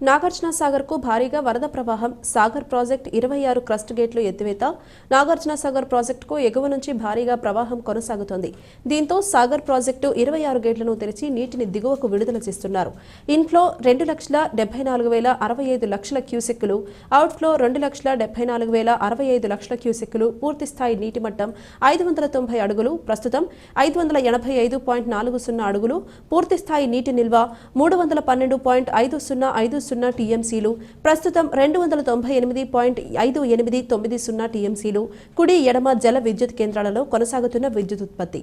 నాగార్జున సాగర్కు భారీగా వరద ప్రవాహం. సాగర్ ప్రాజెక్ట్ ఇరవై ఆరు క్రస్ట్ గేట్లు ఎత్తివేత. నాగార్జున సాగర్ ప్రాజెక్టుకు ఎగువ నుంచి భారీగా ప్రవాహం కొనసాగుతోంది. దీంతో సాగర్ ప్రాజెక్టు ఇరవై ఆరు గేట్లను తెరిచి నీటిని దిగువకు విడుదల చేస్తున్నారు. ఇన్ఫ్లో రెండు లక్షల డెబ్బై నాలుగు వేల అరవై ఐదు లక్షల క్యూసెక్కులు అవుట్ఫ్లో రెండు లక్షల డెబ్బై నాలుగు వేల అరవై ఐదు లక్షల క్యూసెక్కులు పూర్తి స్థాయి నీటి మట్టం ఐదు వందల తొంభై అడుగులు ప్రస్తుతం ఐదు వందల ఎనభై ఐదు పాయింట్ నాలుగు సున్నా అడుగులు పూర్తి స్థాయి నీటి నిల్వ మూడు వందల పన్నెండు పాయింట్ ఐదు సున్నా ఐదు సున్నా టీఎంసీలు ప్రస్తుతం రెండు వందల తొంభై ఎనిమిది పాయింట్ ఐదు ఎనిమిది తొమ్మిది సున్నా టీఎంసీలు. కుడి ఎడమ జల విద్యుత్ కేంద్రాలలో కొనసాగుతున్న విద్యుత్ ఉత్పత్తి.